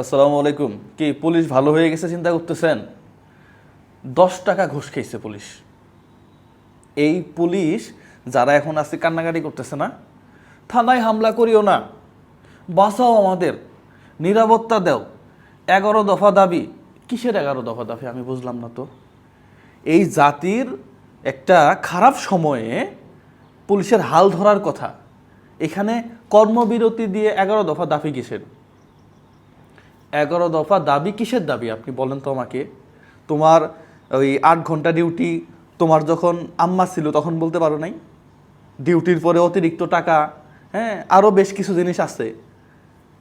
আসসালামু আলাইকুম। কি, পুলিশ ভালো হয়ে গেছে চিন্তা করতেছেন? দশ টাকা ঘুষ খেয়েছে পুলিশ। এই পুলিশ যারা এখন আজকে কান্নাকাটি করতেছে না, থানায় হামলা করিও না। বাঁচাও আমাদের। নিরাপত্তা দেও। এগারো দফা দাবি। কিসের এগারো দফা দাবি? আমি বুঝলাম না তো। এই জাতির একটা খারাপ সময়ে পুলিশের হাল ধরার কথা। এখানে কর্মবিরতি দিয়ে এগারো দফা দাবি কিসের? এগারো দফা দাবি কিসের দাবি? আপনি বলেন তো আমাকে। তোমার ওই আট ঘণ্টা ডিউটি, তোমার যখন আম্মা ছিল তখন বলতে পারো নাই? ডিউটির পরে অতিরিক্ত টাকা হ্যাঁ আরও বেশ কিছু জিনিস আছে।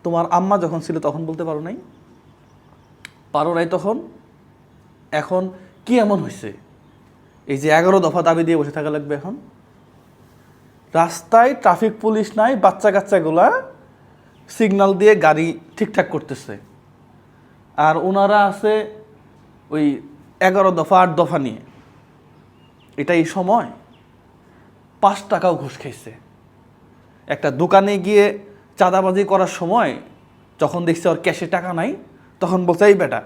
তোমার আম্মা যখন ছিল তখন বলতে পারো নাই? পারো নাই তখন? এখন কি এমন হয়েছে এই যে এগারো দফা দাবি দিয়ে বসে থাকা লাগবে এখন? রাস্তায় ট্রাফিক পুলিশ নাই বাচ্চা কাচ্চাগুলা সিগন্যাল দিয়ে গাড়ি ঠিকঠাক করতেছে। আর ওনারা আছে ওই এগারো দফা, আট দফা নিয়ে। এটা এই সময় পাঁচ টাকাও ঘুষ খেয়েছে একটা দোকানে গিয়ে চাঁদাবাজি করার সময় যখন দেখছে ওর ক্যাশে টাকা নাই, তখন বলছে, এই বেটা,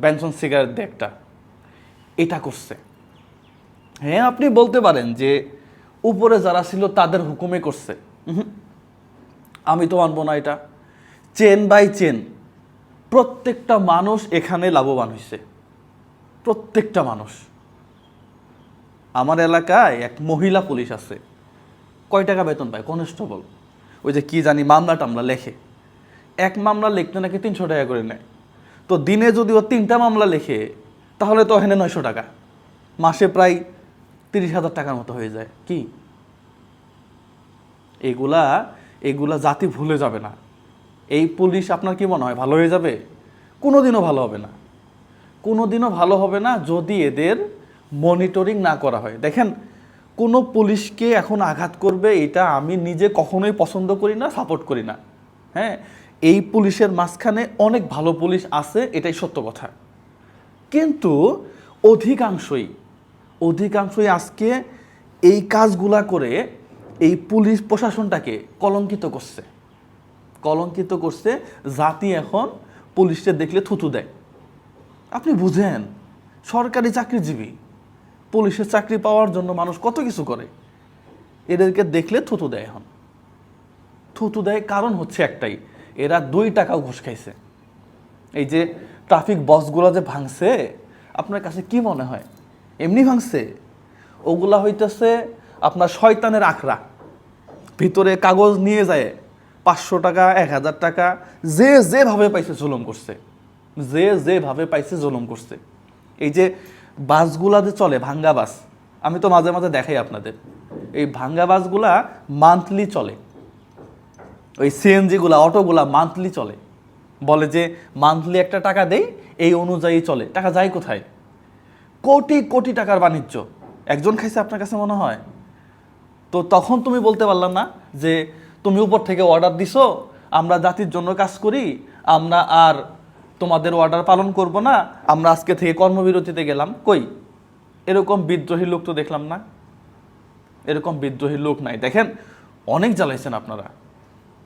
ব্যানসন সিগারেট দে একটা। এটা করছে। হ্যাঁ আপনি বলতে পারেন যে উপরে যারা ছিল তাদের হুকুমে করছে। আমি তো মানবো না এটা। Chain by chain. প্রত্যেকটা মানুষ এখানে লাভবান হয়েছে প্রত্যেকটা মানুষ। আমার এলাকায় এক মহিলা পুলিশ আছে। কয় টাকা বেতন পায়? কনস্টেবল। ওই যে কি জানি মামলা টামলা লেখে। এক মামলা লিখতে নাকি তিনশো টাকা করে নেয়। তো দিনে যদি ও তিনটা মামলা লেখে, তাহলে তো এখানে নয়শো টাকা। মাসে প্রায় তিরিশ হাজার টাকার মতো হয়ে যায়। কি? এগুলা এগুলা জাতি ভুলে যাবে না। এই পুলিশ আপনার কি মনে হয়, ভালো হয়ে যাবে? কোনো দিনও ভালো হবে না। কোনো দিনও ভালো হবে না যদি এদের মনিটরিং না করা হয়। দেখেন, কোনো পুলিশকে এখন আঘাত করবে এটা আমি নিজে কখনোই পছন্দ করি না সাপোর্ট করি না। হ্যাঁ এই পুলিশের মাঝখানে অনেক ভালো পুলিশ আছে, এটাই সত্য কথা। কিন্তু অধিকাংশই অধিকাংশই আজকে এই কাজগুলা করে এই পুলিশ প্রশাসনটাকে কলঙ্কিত করছে। কলঙ্কিত করছে, জাতি এখন পুলিশকে দেখলে থুতু দেয়। আপনি বুঝেন, সরকারি চাকরিজীবী, পুলিশের চাকরি পাওয়ার জন্য মানুষ কত কিছু করে, এদেরকে দেখলে থুতু দেয় এখন। থুতু দেয় কারণ হচ্ছে একটাই, এরা দুই টাকাও ঘুষ খাইছে। এই যে ট্রাফিক বসগুলো যে ভাঙছে, আপনার কাছে কি মনে হয়? এমনি ভাঙছে? ওগুলা হইতেছে আপনার শয়তানের আখড়া। ভিতরে কাগজ নিয়ে যায় পাঁচশো টাকা, এক হাজার টাকা, যে যেভাবে পাইছে জুলুম করছে। যে যেভাবে পাইছে জুলুম করছে। এই যে বাসগুলা যে চলে, ভাঙ্গা বাস, আমি তো মাঝে মাঝে দেখাই আপনাদের। এই ভাঙ্গা বাসগুলা মান্থলি চলে। ওই সিএনজিগুলা অটোগুলা মান্থলি চলে। বলে যে মান্থলি একটা টাকা দেই, এই অনুযায়ী চলে। টাকা যায় কোথায়? কোটি কোটি টাকার বাণিজ্য। একজন খাইছে আপনার কাছে মনে হয়? তো তখন তুমি বলতে পারলাম না যে তুমি উপর থেকে অর্ডার দিছো, আমরা জাতির জন্য কাজ করি, আমরা আর তোমাদের অর্ডার পালন করব না, আমরা আজকে থেকে কর্মবিরতিতে গেলাম। কই? এরকম বিদ্রোহী লোক তো দেখলাম না। এরকম বিদ্রোহী লোক নাই। দেখেন, অনেক জ্বালাইছেন আপনারা।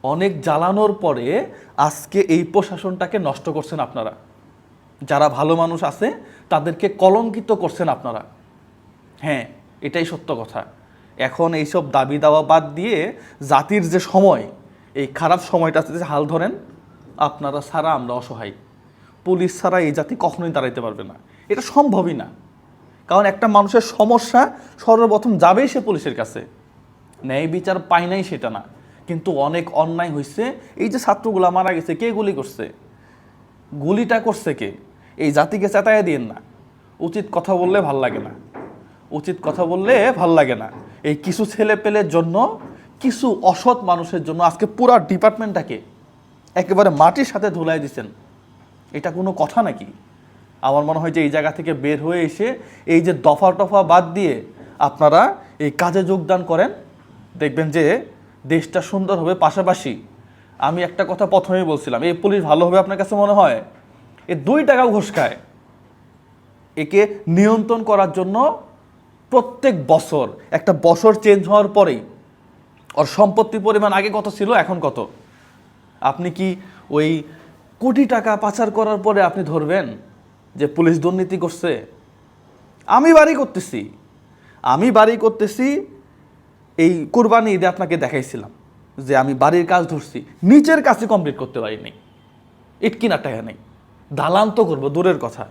অনেক জ্বালানোর পরে আজকে এই প্রশাসনটাকে নষ্ট করছেন আপনারা। যারা ভালো মানুষ আছে, তাদেরকে কলঙ্কিত করছেন আপনারা। হ্যাঁ এটাই সত্য কথা। এখন এইসব দাবি দাওয়া বাদ দিয়ে জাতির যে সময়, এই খারাপ সময়টা হাল ধরেন, আপনারা ছাড়া আমরা অসহায়। পুলিশ ছাড়া এই জাতি কখনোই দাঁড়াইতে পারবে না। এটা সম্ভবই না। কারণ একটা মানুষের সমস্যা সর্বপ্রথম যাবেই সে পুলিশের কাছে। ন্যায় বিচার পায় নাই সেটা না। কিন্তু অনেক অন্যায় হয়েছে এই যে ছাত্রগুলা মারা গেছে, কে গুলি করছে? গুলিটা করছে কে? এই জাতিকে চেতায় দিন না। উচিত কথা বললে ভালো লাগে না। উচিত কথা বললে ভালো লাগে না। এই কিছু ছেলে পেলের জন্য, কিছু অসৎ মানুষের জন্য আজকে পুরো ডিপার্টমেন্টটাকে একেবারে মাটির সাথে ধুলাই দিচ্ছেন এটা কোনো কথা নাকি? আমার মনে হয় যে এই জায়গা থেকে বের হয়ে এসে এই যে দফা টফা বাদ দিয়ে আপনারা এই কাজে যোগদান করেন। দেখবেন যে দেশটা সুন্দর হবে। পাশাপাশি আমি একটা কথা প্রথমেই বলছিলাম, এই পুলিশ ভালো হবে আপনার কাছে মনে হয়? এ দুই টাকা ঘুষ খায়। একে নিয়ন্ত্রণ করার জন্য প্রত্যেক বছর, একটা বছর চেঞ্জ হওয়ার পরেই, ওর সম্পত্তির পরিমাণ আগে কত ছিল, এখন কত? আপনি কি ওই কোটি টাকা পাচার করার পরে আপনি ধরবেন যে পুলিশ দুর্নীতি করছে? আমি বাড়ি করতেছি। আমি বাড়ি করতেছি, এই কোরবানি ঈদে আপনাকে দেখাইছিলাম যে আমি বাড়ির কাজ ধরছি নিচের কাছে কমপ্লিট করতে পারিনি। ইট কিনার টাকা নেই। দালান তো করব, দূরের কথা।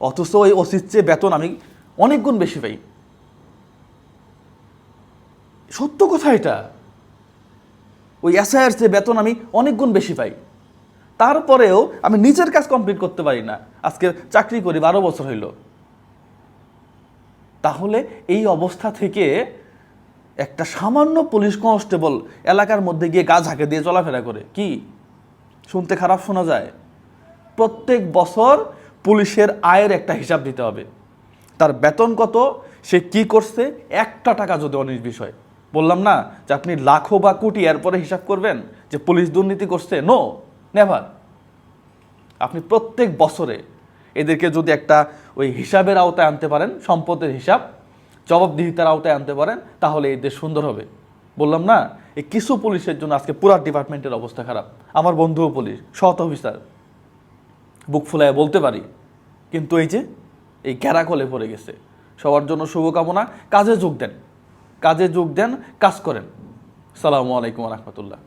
অথচ ওই চেয়ে বেতন আমি অনেক গুণ বেশি পাই সত্য কথা এটা। ওই এসআইয়ের চেয়ে বেতন আমি অনেক গুণ বেশি পাই। তারপরেও আমি নিজের কাজ কমপ্লিট করতে পারি না। আজকে চাকরি করি, বারো বছর হইল। তাহলে এই অবস্থা থেকে একটা সামান্য পুলিশ কনস্টেবল এলাকার মধ্যে গিয়ে গা ঝাঁকে দিয়ে চলাফেরা করে। কি? শুনতে খারাপ শোনা যায়। প্রত্যেক বছর পুলিশের আয়ের একটা হিসাব দিতে হবে। তার বেতন কত? সে কি করছে? একটা টাকা যদি অনির বিষয় বললাম না যে আপনি লাখো বা কোটি এরপরে হিসাব করবেন যে পুলিশ দুর্নীতি করছে? নো নেভার আপনি প্রত্যেক বছরে এদেরকে যদি একটা ওই হিসাবের আওতায় আনতে পারেন, সম্পদের হিসাব, জবাবদিহিতার আওতায় আনতে পারেন, তাহলে এই দেশ সুন্দর হবে। বললাম না এই কিছু পুলিশের জন্য আজকে পুরা ডিপার্টমেন্টের অবস্থা খারাপ। আমার বন্ধুও পুলিশ, সৎ অফিসার। বুক ফুলায় বলতে পারি। কিন্তু এই যে এই ক্যারাকলে পড়ে গেছে। সবার জন্য শুভকামনা। কাজে যোগ দেন। কাজে যোগ দেন, কাজ করেন। সালামু আলাইকুম রহমতুল্লাহ।